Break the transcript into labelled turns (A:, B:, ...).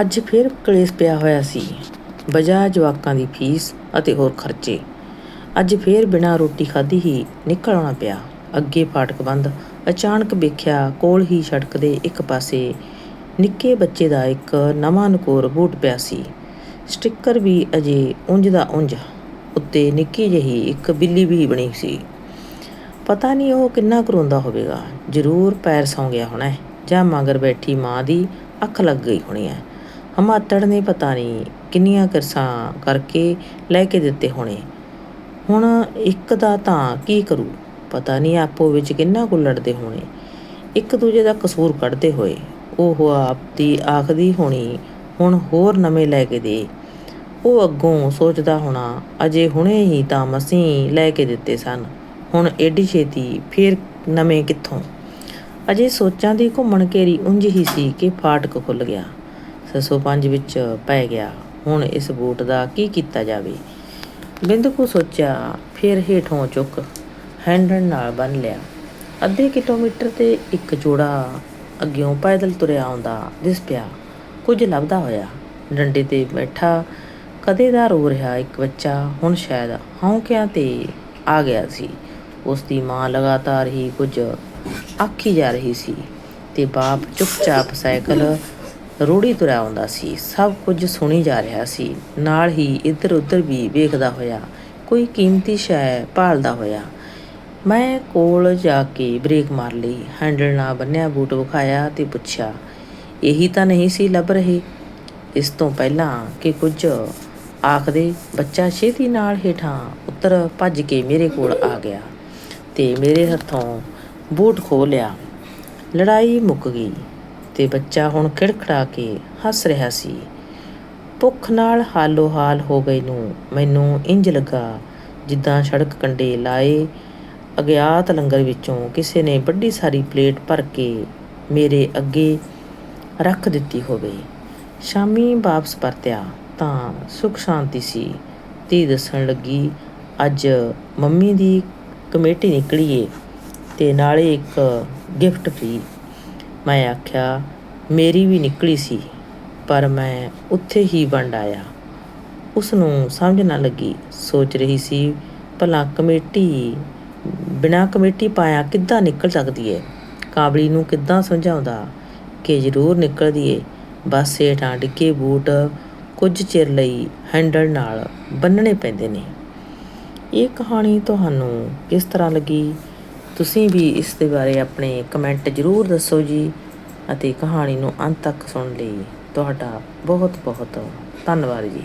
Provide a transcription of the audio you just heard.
A: ਅੱਜ ਫਿਰ ਕਲੇਸ਼ ਪਿਆ ਹੋਇਆ ਸੀ। ਬਜਾ ਜਵਾਕਾਂ ਦੀ ਫੀਸ ਅਤੇ ਹੋਰ ਖਰਚੇ। ਅੱਜ ਫਿਰ ਬਿਨਾਂ ਰੋਟੀ ਖਾਧੀ ਹੀ ਨਿਕਲ ਆਉਣਾ ਪਿਆ। ਅੱਗੇ ਫਾਟਕ ਬੰਦ, ਅਚਾਨਕ ਵੇਖਿਆ ਕੋਲ ਹੀ ਸੜਕ ਦੇ ਇੱਕ ਪਾਸੇ ਨਿੱਕੇ ਬੱਚੇ ਦਾ ਇੱਕ ਨਵਾਂ ਨਕੋਰ ਬੂਟ ਪਿਆ ਸੀ। ਸਟicker ਵੀ ਅਜੇ ਉਂਝ ਦਾ ਉਂਝ, ਉੱਤੇ ਨਿੱਕੀ ਜਿਹੀ ਇੱਕ ਬਿੱਲੀ ਵੀ ਬਣੀ ਸੀ। ਪਤਾ ਨਹੀਂ ਉਹ ਕਿੰਨਾ ਕਰੋਂਦਾ ਹੋਵੇਗਾ। ਜ਼ਰੂਰ ਪੈਰ ਸੌਂ ਗਿਆ ਹੋਣਾ ਜਾਂ ਮਗਰ ਬੈਠੀ ਮਾਂ ਦੀ ਅੱਖ ਲੱਗ ਗਈ ਹੋਣੀ ਹੈ। ਹਮਾਤੜ ਨੇ ਪਤਾ ਨਹੀਂ ਕਿੰਨੀਆਂ ਕਿਰਸਾਂ ਕਰਕੇ ਲੈ ਕੇ ਦਿੱਤੇ ਹੋਣੇ। ਹੁਣ ਇੱਕ ਦਾ ਤਾਂ ਕੀ ਕਰੂ? ਪਤਾ ਨਹੀਂ ਆਪੋ ਵਿੱਚ ਕਿੰਨਾ ਕੁ ਲੜਦੇ ਹੋਣੇ। ਇੱਕ ਦੂਜੇ ਦਾ ਕਸੂਰ ਕੱਢਦੇ ਹੋਏ ਉਹ ਆਪ ਦੀ ਆਖਦੀ ਹੋਣੀ, ਹੁਣ ਹੋਰ ਨਵੇਂ ਲੈ ਕੇ ਦੇ। ਉਹ ਅੱਗੋਂ ਸੋਚਦਾ ਹੋਣਾ, ਅਜੇ ਹੁਣੇ ਹੀ ਤਾਂ ਮਸੀਂ ਲੈ ਕੇ ਦਿੱਤੇ ਸਨ। ਹੁਣ ਏਡੀ ਛੇਤੀ ਫੇਰ ਨਵੇਂ ਕਿੱਥੋਂ? ਅਜੇ ਸੋਚਾਂ ਦੀ ਘੁੰਮਣ ਘੇਰੀ ਉਂਝ ਹੀ ਸੀ ਕਿ ਫਾਟਕ ਖੁੱਲ ਗਿਆ। ਸਸੋ ਪੰਜ ਵਿੱਚ ਪੈ ਗਿਆ। ਹੁਣ ਇਸ ਬੂਟ ਦਾ ਕੀ ਕੀਤਾ ਜਾਵੇ? ਬਿੰਦੂ ਸੋਚਿਆ, ਫਿਰ ਹੇਠੋਂ ਚੁੱਕ ਹੈਂਡਲ ਨਾਲ ਬੰਨ ਲਿਆ। ਅੱਧੇ ਕਿਲੋਮੀਟਰ ਤੇ ਇੱਕ ਜੋੜਾ ਅੱਗਿਓਂ ਪੈਦਲ ਤੁਰਿਆ ਆਉਂਦਾ ਦਿਸ ਪਿਆ। ਕੁਝ ਲੱਭਦਾ ਹੋਇਆ। ਡੰਡੇ ਤੇ ਬੈਠਾ ਕਦੇ ਦਾ ਰੋ ਰਿਹਾ ਇੱਕ ਬੱਚਾ ਹੁਣ ਸ਼ਾਇਦ ਹੌਂਕਿਆਂ ਤੇ ਆ ਗਿਆ ਸੀ। ਉਸ ਦੀ ਮਾਂ ਲਗਾਤਾਰ ਹੀ ਕੁਝ ਆਖੀ ਜਾ ਰਹੀ ਸੀ ਤੇ ਬਾਪ ਚੁੱਪਚਾਪ ਸਾਈਕਲ ਰੋੜੀ ਤੁਰਿਆ ਆਉਂਦਾ ਸੀ। ਸਭ ਕੁਝ ਸੁਣੀ ਜਾ ਰਿਹਾ ਸੀ। ਨਾਲ ਹੀ ਇੱਧਰ ਉੱਧਰ ਵੀ ਵੇਖਦਾ ਹੋਇਆ, ਕੋਈ ਕੀਮਤੀ ਸ਼ੈ ਭਾਲਦਾ ਹੋਇਆ। ਮੈਂ ਕੋਲ ਜਾ ਕੇ ਬ੍ਰੇਕ ਮਾਰ ਲਈ, ਹੈਂਡਲ ਨਾਲ ਬੰਨਿਆ ਬੂਟ ਵਿਖਾਇਆ ਤੇ ਪੁੱਛਿਆ, ਇਹੀ ਤਾਂ ਨਹੀਂ ਸੀ ਲੱਭ ਰਹੇ? ਇਸ ਤੋਂ ਪਹਿਲਾਂ ਕਿ ਕੁਝ ਆਖਦੇ, ਬੱਚਾ ਛੇਤੀ ਨਾਲ ਹੇਠਾਂ ਉੱਤਰ ਭੱਜ ਕੇ ਮੇਰੇ ਕੋਲ ਆ ਗਿਆ ਤੇ ਮੇਰੇ ਹੱਥੋਂ ਬੂਟ ਖੋਹ ਲਿਆ। ਲੜਾਈ ਮੁੱਕ ਗਈ। ਤੇ ਬੱਚਾ ਹੁਣ ਖਿੜਖੜਾ ਕੇ ਹੱਸ ਰਿਹਾ ਸੀ। ਭੁੱਖ ਨਾਲ ਹਾਲੋ ਹਾਲ ਹੋ ਗਈ ਨੂੰ ਮੈਨੂੰ ਇੰਜ ਲੱਗਾ ਜਿੱਦਾਂ ਸੜਕ ਕੰਡੇ ਲਾਏ ਅਗਿਆਤ ਲੰਗਰ ਵਿੱਚੋਂ ਕਿਸੇ ਨੇ ਵੱਡੀ ਸਾਰੀ ਪਲੇਟ ਭਰ ਕੇ ਮੇਰੇ ਅੱਗੇ ਰੱਖ ਦਿੱਤੀ ਹੋਵੇ। ਸ਼ਾਮੀ ਵਾਪਸ ਪਰਤਿਆ ਤਾਂ ਸੁਖ ਸ਼ਾਂਤੀ ਸੀ। ਧੀ ਦੱਸਣ ਲੱਗੀ, ਅੱਜ ਮੰਮੀ ਦੀ ਕਮੇਟੀ ਨਿਕਲੀ ਏ ਤੇ ਨਾਲੇ ਇੱਕ ਗਿਫਟ ਫ੍ਰੀ ਮੈਂ ਆਖਿਆ ਮੇਰੀ ਵੀ ਨਿਕਲੀ ਸੀ, ਪਰ ਮੈਂ ਉੱਥੇ ਹੀ ਵੰਡ ਆਇਆ। ਉਸ ਨੂੰ ਸਮਝ ਨਾ ਲੱਗੀ, ਸੋਚ ਰਹੀ ਸੀ, ਭਲਾ ਕਮੇਟੀ, ਬਿਨਾਂ ਕਮੇਟੀ ਪਾਇਆ ਕਿੱਦਾਂ ਨਿਕਲ ਸਕਦੀ ਏ? ਕਾਬਲੀ ਨੂੰ ਕਿੱਦਾਂ ਸਮਝਾਉਂਦਾ ਕਿ ਜ਼ਰੂਰ ਨਿਕਲਦੀ ਏ? ਬਸ ਹੇਠਾਂ ਡਿੱਗੇ ਬੂਟ ਕੁਝ ਚਿਰ ਲਈ ਹੈਂਡਲ ਨਾਲ ਬੰਨਣੇ ਪੈਂਦੇ ਨੇ। ਇਹ ਕਹਾਣੀ ਤੁਹਾਨੂੰ ਕਿਸ ਤਰ੍ਹਾਂ ਲੱਗੀ? ਤੁਸੀਂ ਵੀ ਇਸ ਦੇ ਬਾਰੇ ਆਪਣੇ ਕਮੈਂਟ ਜ਼ਰੂਰ ਦੱਸੋ ਜੀ। ਅਤੇ ਕਹਾਣੀ ਨੂੰ ਅੰਤ ਤੱਕ ਸੁਣਨ ਲਈ ਤੁਹਾਡਾ ਬਹੁਤ ਬਹੁਤ ਧੰਨਵਾਦ ਜੀ।